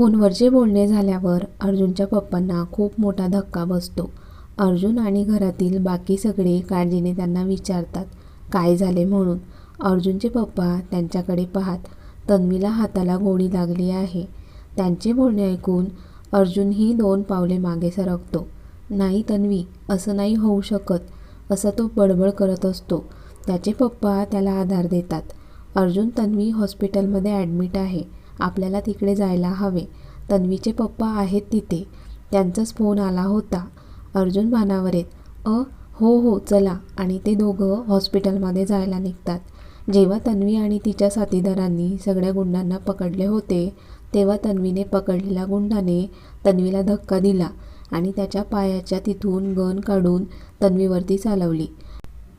फोनवरचे बोलणे झाल्यावर अर्जुनच्या पप्पांना खूप मोठा धक्का बसतो. अर्जुन आणि घरातील बाकी सगळे काळजीने त्यांना विचारतात काय झाले म्हणून? अर्जुनचे पप्पा त्यांच्याकडे पाहत तन्वीला हाताला गोळी लागली आहे. त्यांचे बोलणे ऐकून अर्जुनही दोन पावले मागे सरकतो. नाही तन्वी असं नाही होऊ शकत. असं तो बडबड करत असतो त्याचे पप्पा त्याला आधार देतात. अर्जुन तन्वी हॉस्पिटलमध्ये ॲडमिट आहे. आपल्याला तिकडे जायला हवे. तन्वीचे पप्पा आहेत तिथे. त्यांचाच फोन आला होता. अर्जुन भानावर आहेत अ हो हो चला. आणि ते दोघं हॉस्पिटलमध्ये जायला निघतात. जेव्हा तन्वी आणि तिच्या साथीदारांनी सगळ्या गुंडांना पकडले होते तेव्हा तन्वीने पकडलेल्या गुंडाने तन्वीला धक्का दिला आणि त्याच्या पायाच्या तिथून गन काढून तन्वीवरती चालवली.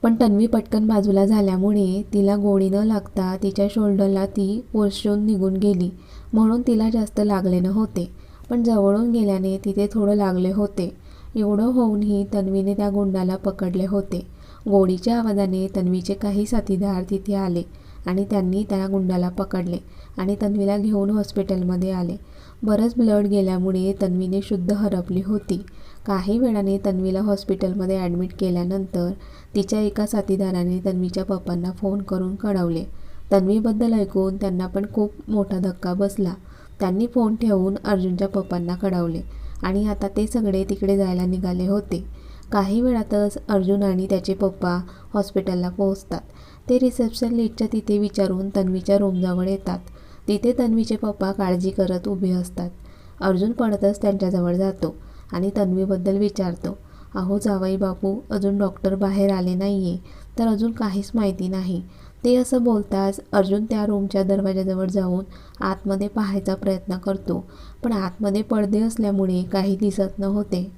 पण तन्वी पटकन बाजूला झाल्यामुळे तिला गोळी न लागता तिच्या शोल्डरला ती ओरशून निघून गेली. म्हणून तिला जास्त लागले नव्हते. पण जवळून गेल्याने तिथे थोडं लागले होते. एवढं होऊनही तन्वीने त्या गुंडाला पकडले होते. गोळीच्या आवाजाने तन्वीचे काही साथीदार तिथे आले आणि त्यांनी त्या गुंडाला पकडले आणि तन्वीला घेऊन हॉस्पिटलमध्ये आले. बरंच ब्लड गेल्यामुळे तन्वीने शुद्ध हरपली होती. काही वेळाने तन्वीला हॉस्पिटलमध्ये ॲडमिट केल्यानंतर तिच्या एका साथीदाराने तन्वीच्या पप्पांना फोन करून कळवले. तन्वीबद्दल ऐकून त्यांना पण खूप मोठा धक्का बसला. त्यांनी फोन ठेवून अर्जुनच्या पप्पांना कळवले आणि आता ते सगळे तिकडे जायला निघाले होते. काही वेळातच अर्जुन आणि त्याचे पप्पा हॉस्पिटलला पोहोचतात. ते रिसेप्शन लीडच्या तिथे विचारून तन्वीच्या रूमजवळ येतात. तिथे तन्वीचे पप्पा काळजी करत उभे असतात. अर्जुन पडतच त्यांच्याजवळ जातो. आणि तन्वीबद्दल विचारतो अहो जावई बापू अजून डॉक्टर बाहेर आले नाही आहे तर अजून काहीच माहिती नाही. ते असं बोलताच अर्जुन त्या रूमच्या दरवाजाजवळ जाऊन आतमध्ये पाहायचा प्रयत्न करतो पण आतमध्ये पडदे असल्यामुळे काही दिसत नव्हते.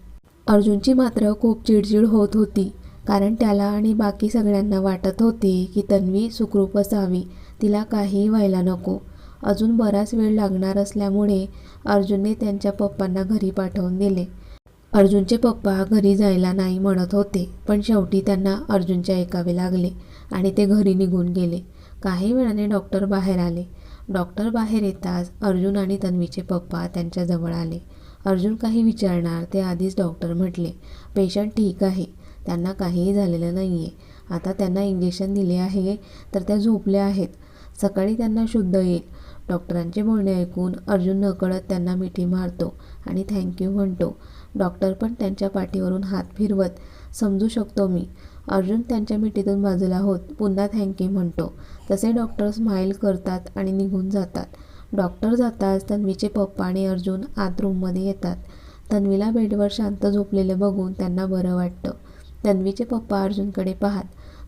अर्जुनची मात्र खूप चिडचिड होत होती कारण त्याला आणि बाकी सगळ्यांना वाटत होते की तन्वी सुखरूप असावी तिला काहीही व्हायला नको. अजून बराच वेळ लागणार असल्यामुळे अर्जुनने त्यांच्या पप्पांना घरी पाठवून दिले. अर्जुनचे पप्पा घरी जायला नाही म्हणत होते पण शेवटी त्यांना अर्जुनचे ऐकावे लागले आणि ते घरी निघून गेले. काही वेळाने डॉक्टर बाहेर आले. डॉक्टर बाहेर येताच अर्जुन आणि तन्वीचे पप्पा त्यांच्याजवळ आले. अर्जुन काही विचारणार ते आधीच डॉक्टर म्हटले पेशंट ठीक आहे. त्यांना काहीही झालेलं नाही आहे आता त्यांना इंजेक्शन दिले आहे तर त्या झोपल्या आहेत. सकाळी त्यांना शुद्ध येईल. डॉक्टरांचे बोलणे ऐकून अर्जुन नकळत त्यांना मिठी मारतो आणि थँक्यू म्हणतो. डॉक्टर पण त्यांच्या पाठीवरून हात फिरवत समजू शकतो मी. अर्जुन त्यांच्या मिठीतून बाजूला होत पुन्हा थँक्यू म्हणतो. तसे डॉक्टर स्माईल करतात आणि निघून जातात. डॉक्टर जाताच तन्वीचे पप्पा आणि अर्जुन आत रूममध्ये येतात. तन्वीला बेडवर शांत झोपलेलं बघून त्यांना बरं वाटतं. तन्वीचे पप्पा अर्जुनकडे पाहत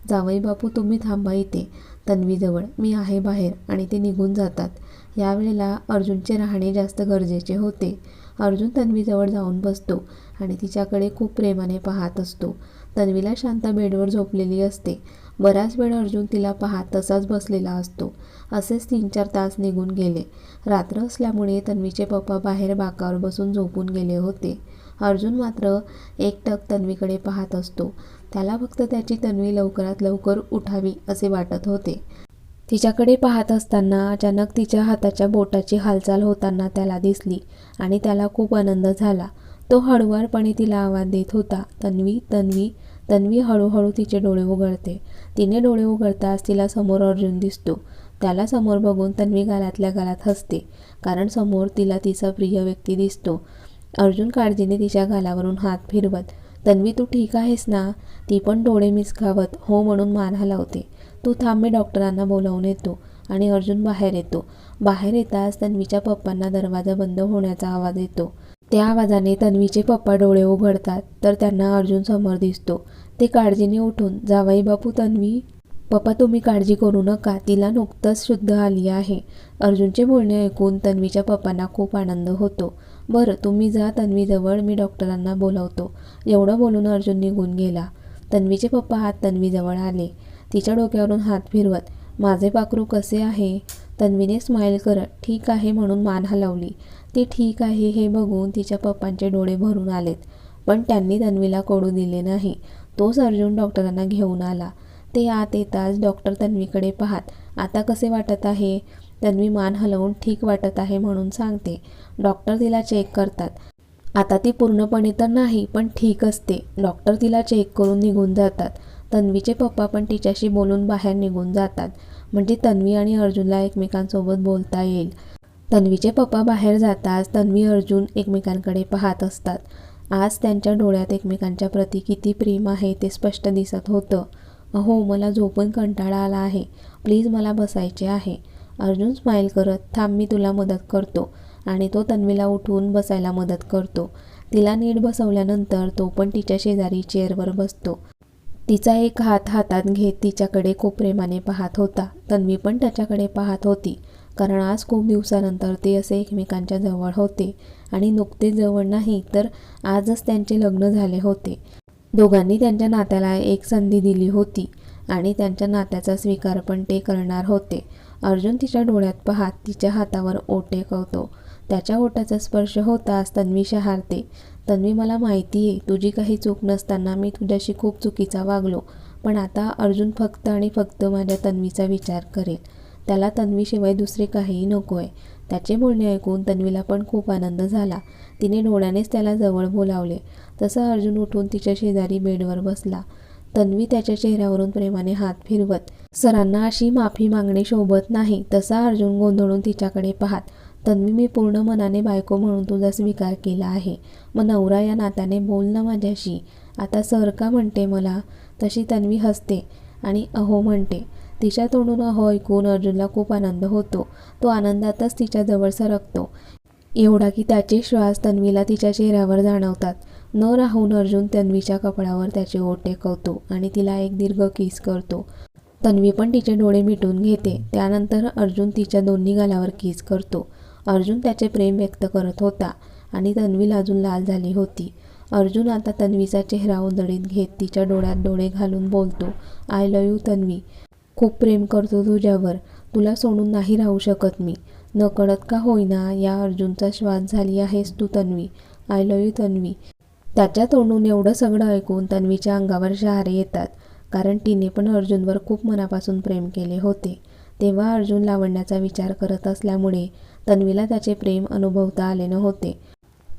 जावई बापू तुम्ही थांबा इथे. तन्वीजवळ मी आहे बाहेर. आणि ते निघून जातात. यावेळेला अर्जुनचे राहणे जास्त गरजेचे होते. अर्जुन तन्वीजवळ जाऊन बसतो आणि तिच्याकडे खूप प्रेमाने पाहत असतो. तन्वीला शांत बेडवर झोपलेली असते. बराच वेळ अर्जुन तिला पाहत तसाच बसलेला असतो. असेच तीन चार तास निघून गेले. रात्र असल्यामुळे तन्वीचे पप्पा बाहेर बाकावर बसून झोपून गेले होते. अर्जुन मात्र एकटक तन्वीकडे पाहत असतो. त्याला फक्त त्याची तन्वी लवकरात लवकर उठावी असे वाटत होते. तिच्याकडे पाहत असताना अचानक तिच्या हाताच्या बोटाची हालचाल होताना त्याला दिसली आणि त्याला खूप आनंद झाला. तो हळुवारपणे तिला आवाज देत होता तन्वी तन्वी तन्वी हळूहळू तिचे डोळे उघडते. तिने डोळे उघडताच तिला समोर अर्जुन दिसतो. त्याला समोर बघून तन्वी गालातल्या गालात हसते कारण समोर तिला तिचा प्रिय व्यक्ती दिसतो. अर्जुन काळजीने तिच्या गालावरून हात फिरवत तन्वी तू ठीक आहेस ना? ती पण डोळे मिसकावत हो म्हणून मान हलवते. तू थांब मी डॉक्टरांना बोलावून येतो आणि अर्जुन बाहेर येतो. बाहेर येताच तन्वीच्या पप्पांना दरवाजा बंद होण्याचा आवाज येतो. त्या आवाजाने तन्वीचे पप्पा डोळे उघडतात तर त्यांना अर्जुन समोर दिसतो. ते काळजीने उठून जावाई बापू तन्वी पप्पा तुम्ही काळजी करू नका तिला नुकतंच शुद्ध आली आहे. अर्जुनचे बोलणे ऐकून तन्वीच्या पप्पांना खूप आनंद होतो. बरं तुम्ही जा तन्वीजवळ मी डॉक्टरांना बोलावतो. एवढं बोलून अर्जुन निघून गेला. तन्वीचे पप्पा हात तन्वीजवळ आले. तिच्या डोक्यावरून हात फिरवत माझे पाखरू कसे आहे? तन्वीने स्माईल करत ठीक आहे म्हणून मान हलवली ती ठीक आहे हे बघून तिच्या पप्पांचे डोळे भरून आलेत पण त्यांनी तन्वीला कोडू दिले नाही. तोच अर्जुन डॉक्टरांना घेऊन आला. ते आत येताच डॉक्टर तन्वीकडे पाहत आता कसे वाटत आहे? तन्वी मान हलवून ठीक वाटत आहे म्हणून सांगते. डॉक्टर तिला चेक करतात. आता ती पूर्णपणे तर नाही पण ठीक असते. डॉक्टर तिला चेक करून निघून जातात. तन्वीचे पप्पा पण तिच्याशी बोलून बाहेर निघून जातात. म्हणजे तन्वी आणि अर्जुनला एकमेकांसोबत बोलता येईल. तन्वीचे पप्पा बाहेर जाताच तन्वी अर्जुन एकमेकांकडे पाहत असतात. आज त्यांच्या डोळ्यात एकमेकांच्या प्रती किती प्रेम आहे ते स्पष्ट दिसत होतं. अहो मला झोपून कंटाळा आला आहे. प्लीज मला बसायचे आहे. अर्जुन स्माईल करत थांब मी तुला मदत करतो. आणि तो तन्वीला उठवून बसायला मदत करतो. तिला नीट बसवल्यानंतर तो पण तिच्या शेजारी चेअरवर बसतो. तिचा एक हात हातात घेत तिच्याकडे खूप प्रेमाने पाहत होता. तन्वी पण त्याच्याकडे पाहत होती. कारण आज खूप दिवसानंतर ते असे एकमेकांच्या जवळ होते. आणि नुकतेच जवळ नाही तर आजच त्यांचे लग्न झाले होते. दोघांनी त्यांच्या नात्याला एक संधी दिली होती आणि त्यांच्या नात्याचा स्वीकार पण ते करणार होते. अर्जुन तिच्या डोळ्यात पाहत तिच्या हातावर ओटे कवतो त्याच्या ओठाचा स्पर्श होताच तन्वी शहारते. तन्वी मला माहिती आहे तुझी काही चूक नसताना मी तुझ्याशी खूप चुकीचा वागलो पण आता अर्जुन फक्त आणि फक्त माझ्या तन्वीचा विचार करेल. त्याला तन्वीशिवाय दुसरे काहीही नको आहे त्याचे बोलणे ऐकून तन्वीला पण खूप आनंद झाला. तिने डोळ्यानेच त्याला जवळ बोलावले. तसं अर्जुन उठून तिच्या शेजारी बेडवर बसला. तन्वी त्याच्या चेहऱ्यावरून प्रेमाने हात फिरवत सरांना अशी माफी मागणे शोभत नाही तसा अर्जुन गोंधळून तिच्याकडे पाहत. तन्वी मी पूर्ण मनाने बायको म्हणून तुझा स्वीकार केला आहे. मग नवरा या नात्याने बोल ना माझ्याशी. आता सर का म्हणते मला तशी तन्वी हसते आणि अहो म्हणते तिच्या तोंडून अहो ऐकून अर्जुनला खूप आनंद होतो. तो आनंदातच तिच्याजवळ सरकतो एवढा की त्याचे श्वास तन्वीला तिच्या चेहऱ्यावर जाणवतात. न राहून अर्जुन तन्वीच्या कपडावर त्याचे ओठ टेकवतो आणि तिला एक दीर्घ किस करतो. तन्वी पण तिचे डोळे मिटून घेते. त्यानंतर अर्जुन तिच्या दोन्ही गालावर किस करतो. अर्जुन त्याचे प्रेम व्यक्त करत होता आणि तन्वीला अजून लाल झाली होती. अर्जुन आता तन्वीचा चेहरा उधळीत घेत तिच्या डोळ्यात डोळे घालून बोलतो आय लव यू तन्वी. खूप प्रेम करतो तुझ्यावर. तुला सोडून नाही राहू शकत मी. नकळत का होईना या अर्जुनचा श्वास झाली आहेस तू Tanvi. I love you Tanvi. त्याच्या तोंडून एवढं सगळं ऐकून तन्वीच्या अंगावर शहारे येतात कारण तिने पण अर्जुनवर खूप मनापासून प्रेम केले होते. तेव्हा अर्जुन लावण्याचा विचार करत असल्यामुळे तन्वीला त्याचे प्रेम अनुभवता आले नव्हते.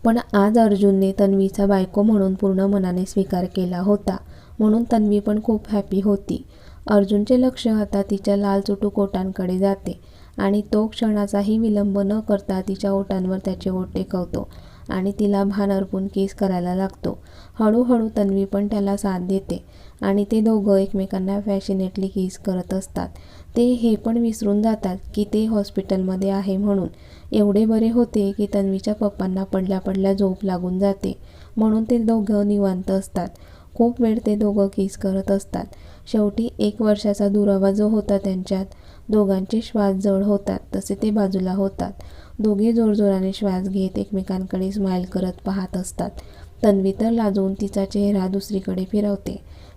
पण आज अर्जुनने तन्वीचा बायको म्हणून पूर्ण मनाने स्वीकार केला होता. म्हणून तन्वी पण खूप हॅपी होती. अर्जुनचे लक्ष आता तिच्या लाल चुटू कोटांकडे जाते आणि तो क्षणाचाही विलंब न करता तिच्या ओटांवर त्याचे ओट टेकवतो आणि तिला भान अर्पून केस करायला लागतो. हळूहळू तन्वी पण त्याला साथ देते आणि ते दोघं एकमेकांना फॅशिनेटली किस करत असतात. ते हे पण विसरून जातात की ते हॉस्पिटलमध्ये आहे म्हणून. एवढे बरे होते की तन्वीच्या पप्पांना पडल्या पडल्या झोप लागून जाते. म्हणून ते दोघं निवांत असतात. खूप वेळ ते दोघं किस करत असतात. शेवटी एक वर्षाचा दुरावा जो होता त्यांच्यात दोघांचे श्वास जड होतात तसे ते बाजूला होतात. दोघे जोरजोराने श्वास घेत एकमेकांकडे स्माईल करत पाहत असतात. तन्वी तर लाजून तिचा चेहरा दुसरीकडे फिरवते.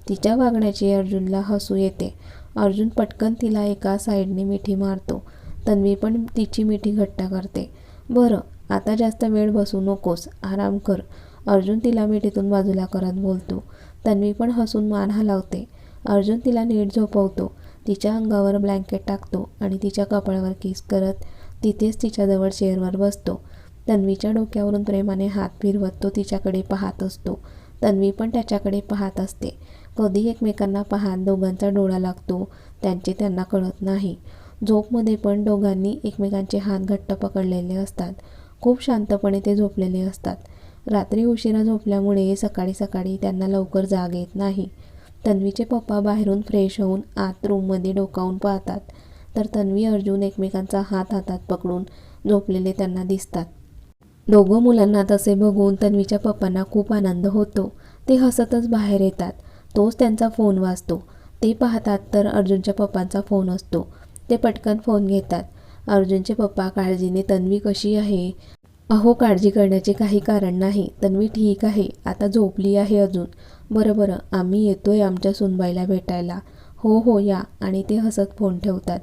तिच्या वागण्याची अर्जुनला हसू येते. अर्जुन पटकन तिला एका साईडने मिठी मारतो. तन्वी पण तिची मिठी घट्ट करते. बरं आता जास्त वेळ बसू नकोस आराम कर. अर्जुन तिला मिठीतून बाजूला करत बोलतो. तन्वी पण हसून मान हलावते. अर्जुन तिला नीट झोपवतो. तिच्या अंगावर ब्लँकेट टाकतो आणि तिच्या कपाळावर किस करत तिथेच तिच्याजवळ चेअरवर बसतो. तन्वीच्या डोक्यावरून प्रेमाने हात फिरवत तो तिच्याकडे पाहत असतो. तन्वी पण त्याच्याकडे पाहत असते. कधी एकमेकांना पाहत दोघांचा डोळा लागतो त्यांचे त्यांना कळत नाही. झोपमध्ये पण दोघांनी एकमेकांचे हात घट्ट पकडलेले असतात. खूप शांतपणे ते झोपलेले असतात. रात्री उशिरा झोपल्यामुळे सकाळी सकाळी त्यांना लवकर जाग येत नाही. तन्वीचे पप्पा बाहेरून फ्रेश होऊन आत रूममध्ये डोकावून पाहतात. तर तन्वी अर्जुन एकमेकांचा हात हातात पकडून झोपलेले त्यांना दिसतात. दोघं मुलांना तसे बघून तन्वीच्या पप्पांना खूप आनंद होतो. ते हसतच बाहेर येतात. तोच त्यांचा फोन वाजतो. ते पाहतात तर अर्जुनच्या पप्पांचा फोन असतो. ते पटकन फोन घेतात. अर्जुनचे पप्पा काळजीने तन्वी कशी आहे? अहो काळजी करण्याचे काही कारण नाही. तन्वी ठीक आहे. आता झोपली आहे अजून. बरं बरं. आम्ही येतोय आमच्या सुनबाईला भेटायला. हो हो या. आणि ते हसत फोन ठेवतात.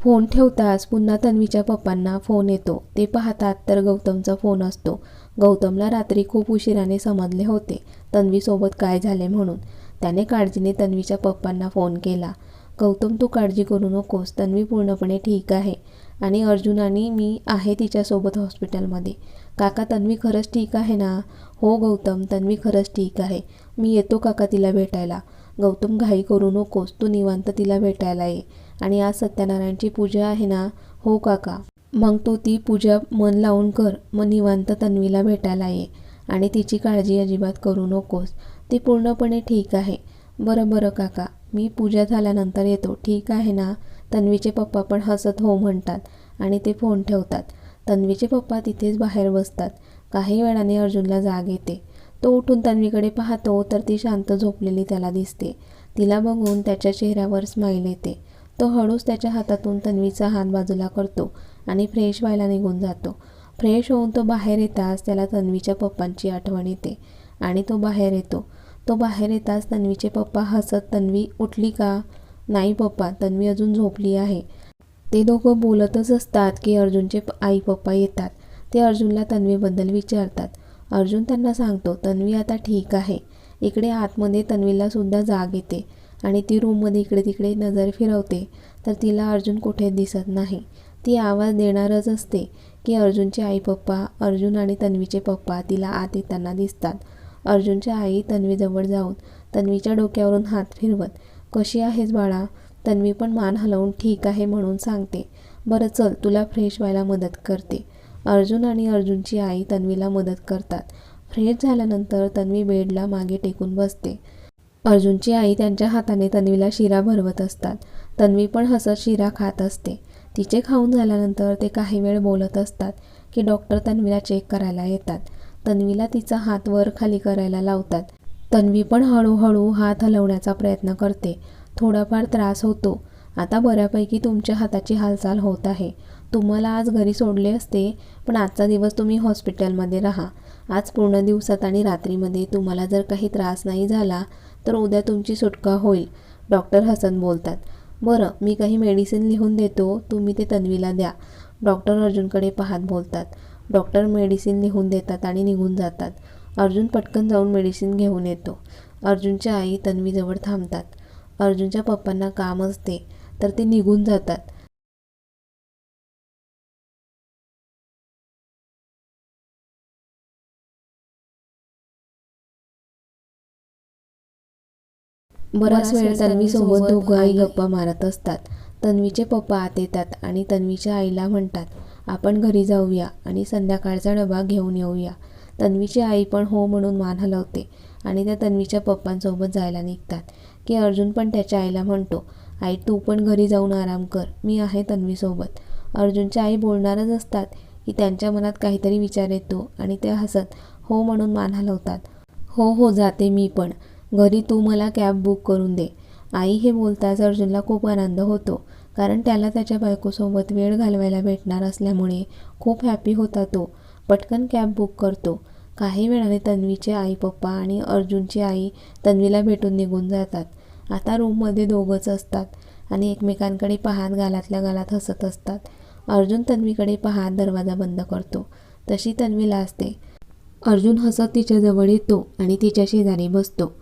फोन ठेवताच पुन्हा तन्वीच्या पप्पांना फोन येतो. ते पाहतात तर गौतमचा फोन असतो. गौतमला रात्री खूप उशिराने समजले होते तन्वीसोबत काय झाले म्हणून. त्याने काळजीने तन्वीच्या पप्पांना फोन केला. गौतम तू काळजी करू नकोस तन्वी पूर्णपणे ठीक आहे आणि अर्जुन आणि मी आहे तिच्यासोबत हॉस्पिटलमध्ये. काका तन्वी खरंच ठीक आहे ना? हो गौतम तन्वी खरंच ठीक आहे. मी येतो काका तिला भेटायला. गौतम घाई करू नकोस तू निवांत तिला भेटायला ये. आणि आज सत्यनारायणची पूजा आहे ना? हो काका. मग तू ती पूजा मन लावून कर. मग निवांत तन्वीला भेटायला ये. आणि तिची काळजी अजिबात करू नकोस. ती पूर्णपणे ठीक आहे. बरं बरं काका. मी पूजा झाल्यानंतर येतो. ठीक आहे ना? तन्वीचे पप्पा पण हसत हो म्हणतात आणि ते फोन ठेवतात. तन्वीचे पप्पा तिथेच बाहेर बसतात. काही वेळाने अर्जुनला जाग येते. तो उठून तन्वीकडे पाहतो तर ती शांत झोपलेली त्याला दिसते. तिला बघून त्याच्या चेहऱ्यावर स्माईल येते. तो हळूच त्याच्या हातातून तन्वीचा हात बाजूला करतो आणि फ्रेश व्हायला निघून जातो. फ्रेश होऊन तो बाहेर येताच त्याला तन्वीच्या पप्पांची आठवण येते आणि तो बाहेर येतो. तो बाहेर येताच तन्वीचे पप्पा हसत तन्वी उठली का? नाही पप्पा तन्वी अजून झोपली आहे. ते दोघं बोलतच असतात की अर्जुनचे आई पप्पा येतात. ते अर्जुनला तन्वीबद्दल विचारतात. अर्जुन त्यांना सांगतो तन्वी आता ठीक आहे. इकडे आतमध्ये तन्वीला सुद्धा जाग येते. आणि ती रूममध्ये इकडे तिकडे नजर फिरवते तर तिला अर्जुन कुठे दिसत नाही. ती आवाज देणारच असते की अर्जुनचे आई पप्पा अर्जुन आणि तन्वीचे पप्पा तिला आत येताना दिसतात. अर्जुनच्या आई तन्वीजवळ जाऊन तन्वीच्या डोक्यावरून हात फिरवत कशी आहेस बाळा? तन्वी पण मान हलवून ठीक आहे म्हणून सांगते. बरं चल तुला फ्रेश व्हायला मदत करते. अर्जुन आणि अर्जुनची आई तन्वीला मदत करतात. फ्रेश झाल्यानंतर तन्वी बेडला मागे टेकून बसते. अर्जुनची आई त्यांच्या हाताने तन्वीला शिरा भरवत असतात. तन्वी पण हसत शिरा खात असते. तिचे खाऊन झाल्यानंतर ते काही वेळ बोलत असतात की डॉक्टर तन्वीला चेक करायला येतात. तन्वीला तिचा हात वर खाली करायला लावतात. तन्वी पण हळूहळू हात हलवण्याचा प्रयत्न करते. थोडाफार त्रास होतो. आता बऱ्यापैकी तुमच्या हाताची हालचाल होत आहे. तुम्हाला आज घरी सोडले असते पण आजचा दिवस तुम्ही हॉस्पिटलमध्ये राहा. आज पूर्ण दिवसात आणि रात्रीमध्ये तुम्हाला जर काही त्रास नाही झाला तर उद्या तुमची सुटका होईल. डॉक्टर हसन बोलतात. बरं मी काही मेडिसिन लिहून देतो तुम्ही ते तन्वीला द्या. डॉक्टर अर्जुनकडे पाहत बोलतात. डॉक्टर मेडिसिन लिहून देतात आणि निघून जातात. अर्जुन पटकन जाऊन मेडिसिन घेऊन येतो. अर्जुनच्या आई तन्वीजवळ थांबतात. अर्जुनच्या पप्पांना काम असते तर ते निघून जातात. बराच वेळ तन्वी सोबत दोघं आई गप्पा मारत असतात. तन्वीचे पप्पा आत येतात आणि तन्वीच्या आईला म्हणतात आपण घरी जाऊया आणि संध्याकाळचा डबा घेऊन येऊया. तन्वीची आई पण हो म्हणून मान हलवते आणि त्या तन्वीच्या पप्पांसोबत जायला निघतात. की अर्जुन पण त्याच्या आईला म्हणतो आई तू पण घरी जाऊन आराम कर. मी आहे तन्वीसोबत. अर्जुनच्या आई बोलणारच असतात की त्यांच्या मनात काहीतरी विचार येतो आणि ते हसत हो म्हणून मान हलवतात. हो हो जाते मी पण. घरी तू मला कॅब बुक करून दे. आई हे बोलताच अर्जुनला खूप आनंद होतो कारण त्याला त्याच्या बायकोसोबत वेळ घालवायला भेटणार असल्यामुळे खूप हॅपी होता तो. पटकन कॅब बुक करतो. काही वेळाने तन्वीचे आई पप्पा आणि अर्जुनची आई तन्वीला भेटून निघून जातात. आता रूममध्ये दोघंच असतात आणि एकमेकांकडे पाहात गालातल्या गालात हसत असतात. अर्जुन तन्वीकडे पाहात दरवाजा बंद करतो. तशी तन्वीला असते अर्जुन हसत तिच्याजवळ येतो आणि तिच्या शेजारी बसतो.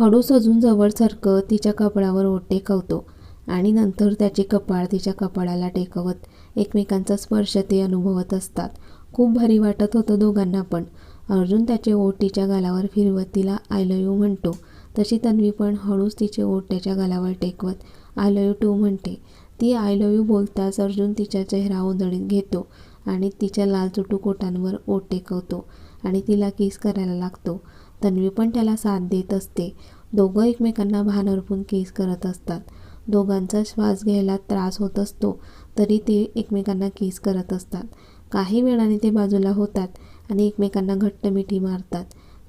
हळू अजून जवळ सरकत तिच्या कपाळावर ओठ टेकवतो आणि नंतर त्याचे कपाळ तिच्या कपाळाला टेकवत एकमेकांचा स्पर्श ते अनुभवत असतात. खूप भारी वाटत होतं दोघांना पण. अर्जुन त्याचे ओठ तिच्या गालावर फिरवत तिला आय लव यू म्हणतो. तशी तन्वी पण हळूच तिचे ओठ त्याच्या गालावर टेकवत आय लव यू टू म्हणते. ती आय लव यू बोलताच अर्जुन तिचा चेहरा उधळीत घेतो आणि तिच्या लाल चुटू कोटांवर ओठ टेकवतो आणि तिला किस करायला लागतो. तन्वी पण त्याला साथ देत असते. दोघं एकमेकांना भान अर्पून केस करत असतात. दोघांचा श्वास घ्यायला त्रास होत असतो तरी ते एकमेकांना केस करत असतात. काही वेळाने ते बाजूला होतात आणि एकमेकांना घट्ट मिठी मारतात.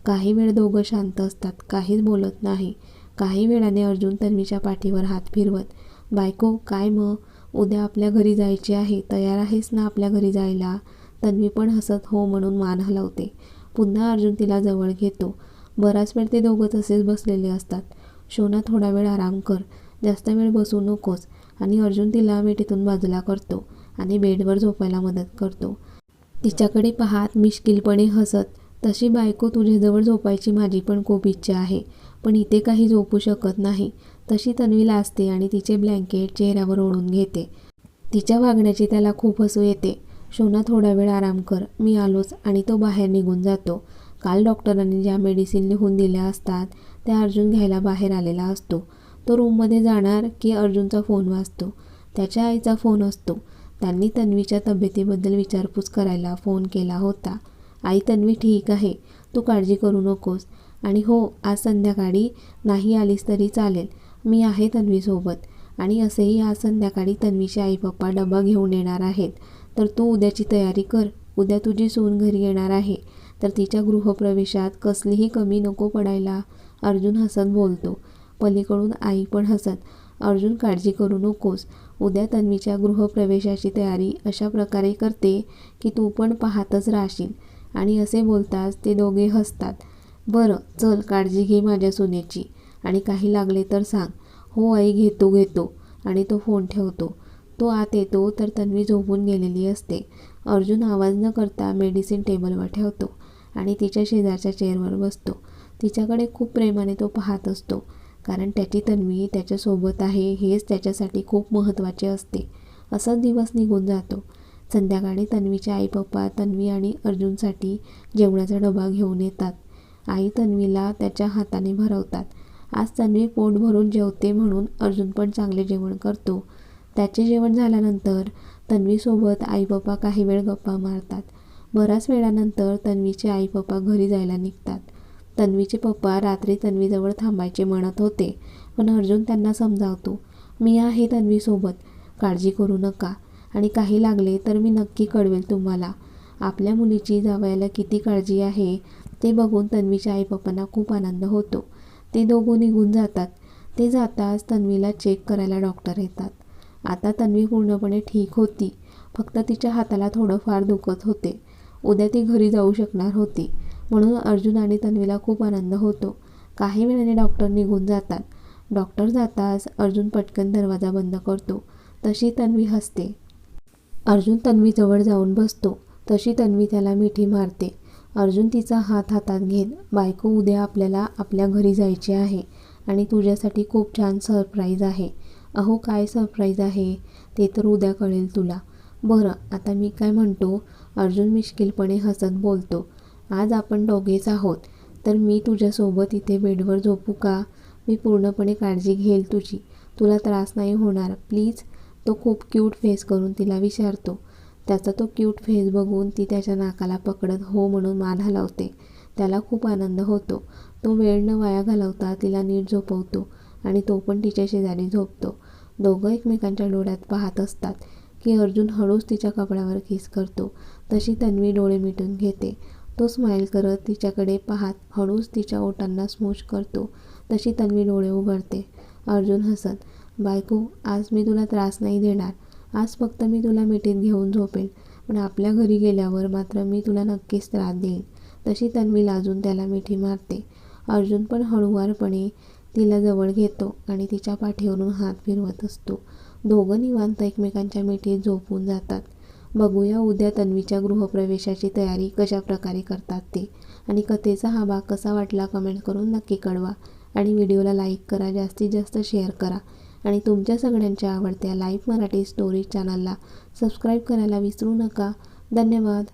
काही वेळ दोघं शांत असतात काहीच बोलत नाही. काही वेळाने अर्जुन तन्वीच्या पाठीवर हात फिरवत बायको काय मग उद्या आपल्या घरी जायचे आहे तयार आहेस ना आपल्या घरी जायला? तन्वी पण हसत हो म्हणून मान हलवते. पुन्हा अर्जुन तिला जवळ घेतो. बराच वेळ ते दोघं तसेच बसलेले असतात. शोना थोडा वेळ आराम कर. जास्त वेळ बसू नकोस. आणि अर्जुन तिला मिठीतून बाजूला करतो आणि बेडवर झोपायला मदत करतो. तिच्याकडे पाहात मिश्किलपणे हसत तशी बायको तुझ्याजवळ झोपायची माझी पण खूप इच्छा आहे पण इथे काही झोपू शकत नाही तशी तन्वीला असते आणि तिचे ब्लँकेट चेहऱ्यावर ओढून घेते. तिच्या वागण्याची त्याला खूप हसू येते. शोना थोडा वेळ आराम कर. मी आलोच आणि तो बाहेर निघून जातो. काल डॉक्टरांनी ज्या मेडिसिन लिहून दिल्या असतात त्या अर्जुन घ्यायला बाहेर आलेला असतो. तो रूममध्ये जाणार की अर्जुनचा फोन वाजतो. त्याच्या आईचा फोन असतो. त्यांनी तन्वीच्या तब्येतीबद्दल विचारपूस करायला फोन केला होता. आई तन्वी ठीक आहे. तू काळजी करू नकोस. आणि हो आज संध्याकाळी नाही आलीस तरी चालेल. मी आहे तन्वीसोबत. आणि असेही आज संध्याकाळी तन्वीचे आई पप्पा डबा घेऊन येणार आहेत. तर तू उद्याची तयारी कर. उद्या तुझी सून घरी येणार आहे. तर तिच्या गृहप्रवेशात कसलीही कमी नको पडायला अर्जुन हसत बोलतो. पलीकडून आई पण हसत अर्जुन काळजी करू नकोस. उद्या तन्वीच्या गृहप्रवेशाची तयारी अशा प्रकारे करते की तू पण पाहतच राहशील. आणि असे बोलताच ते दोघे हसतात. बरं चल काळजी घे माझ्या सुनेची. आणि काही लागले तर सांग. हो आई घेतो घेतो. आणि तो फोन ठेवतो. तो आत येतो तर तन्वी झोपून गेलेली असते. अर्जुन आवाज न करता मेडिसिन टेबलवर ठेवतो आणि तिच्या शेजारच्या चेअरवर बसतो. तिच्याकडे खूप प्रेमाने तो पाहत असतो कारण त्याची तन्वी त्याच्यासोबत आहे हेच त्याच्यासाठी खूप महत्त्वाचे असते. असाच दिवस निघून जातो. संध्याकाळी तन्वीच्या आई पप्पा तन्वी आणि अर्जुनसाठी जेवणाचा डबा घेऊन येतात. आई तन्वीला त्याच्या हाताने भरवतात. आज तन्वी पोट भरून जेवते म्हणून अर्जुन पण चांगले जेवण करतो. त्याचे जेवण झाल्यानंतर तन्वीसोबत आई पप्पा काही वेळ गप्पा मारतात. बऱ्याच वेळानंतर तन्वीचे आई पप्पा घरी जायला निघतात. तन्वीचे पप्पा रात्री तन्वीजवळ थांबायचे म्हणत होते पण अर्जुन त्यांना समजावतो मी आहे तन्वीसोबत काळजी करू नका. आणि काही लागले तर मी नक्की कळवेल तुम्हाला. आपल्या मुलीची जावयाला किती काळजी आहे ते बघून तन्वीच्या आई पप्पांना खूप आनंद होतो. ते दोघं निघून जातात. ते जाताच तन्वीला चेक करायला डॉक्टर येतात. आता तन्वी पूर्णपणे ठीक होती. फक्त तिच्या हाताला थोडंफार दुखत होते. उद्या ती घरी जाऊ शकणार होती. म्हणून अर्जुन आणि तन्वीला खूप आनंद होतो. काही वेळाने डॉक्टर निघून जातात. डॉक्टर जाताच अर्जुन पटकन दरवाजा बंद करतो. तशी तन्वी हसते. अर्जुन तन्वीजवळ जाऊन बसतो. तशी तन्वी त्याला मिठी मारते. अर्जुन तिचा हात हातात घेत बायको उद्या आपल्याला आपल्या घरी जायचे आहे आणि तुझ्यासाठी खूप छान सरप्राईज आहे. अहो काय सरप्राईज आहे? ते तर उद्या कळेल तुला. बरं आता मी काय म्हणतो? अर्जुन मिश्किलपणे हसत बोलतो. आज आपण दोघेच आहोत. तर मी तुझ्यासोबत इथे बेडवर झोपू का? मी पूर्णपणे काळजी घेईल तुझी. तुला त्रास नाही होणार. प्लीज. तो खूप क्यूट फेस करून तिला विचारतो. त्याचा तो क्यूट फेस बघून ती त्याच्या नाकाला पकडत हो म्हणून मान हलवते. त्याला खूप आनंद होतो. तो वेळ न वाया घालवता तिला नीट झोपवतो आणि तो पण तिच्या शेजारी झोपतो. दोघं एकमेकांच्या डोळ्यात पाहत असतात की अर्जुन हळूच तिच्या कपड्यावर किस करतो. तशी तन्वी डोळे मिटून घेते. तो स्माईल करत तिच्याकडे पाहत हळूच तिच्या ओटांना स्मूश करतो. तशी तन्वी डोळे उघडते. अर्जुन हसत बायको आज मी तुला त्रास नाही देणार. आज फक्त मी तुला मिठीत घेऊन झोपेन. पण आपल्या घरी गेल्यावर मात्र मी तुला नक्कीच त्रास देईन. तशी तन्वी लाजून त्याला मिठी मारते. अर्जुन पण हळूवारपणे तिला जवळ घेतो आणि तिच्या पाठीवरून हात फिरवत असतो. दोघं निवांत एकमेकांच्या मिठीत झोपून जातात. बघूया उद्या तन्वीच्या गृहप्रवेशाची तयारी कशा प्रकारे करतात ते. आणि कथेचा हा भाग कसा वाटला कमेंट करून नक्की कळवा. आणि व्हिडिओला लाईक करा जास्तीत जास्त शेअर करा. आणि तुमच्या सगळ्यांच्या आवडत्या लाईव्ह मराठी स्टोरी चॅनलला सबस्क्राईब करायला विसरू नका. धन्यवाद.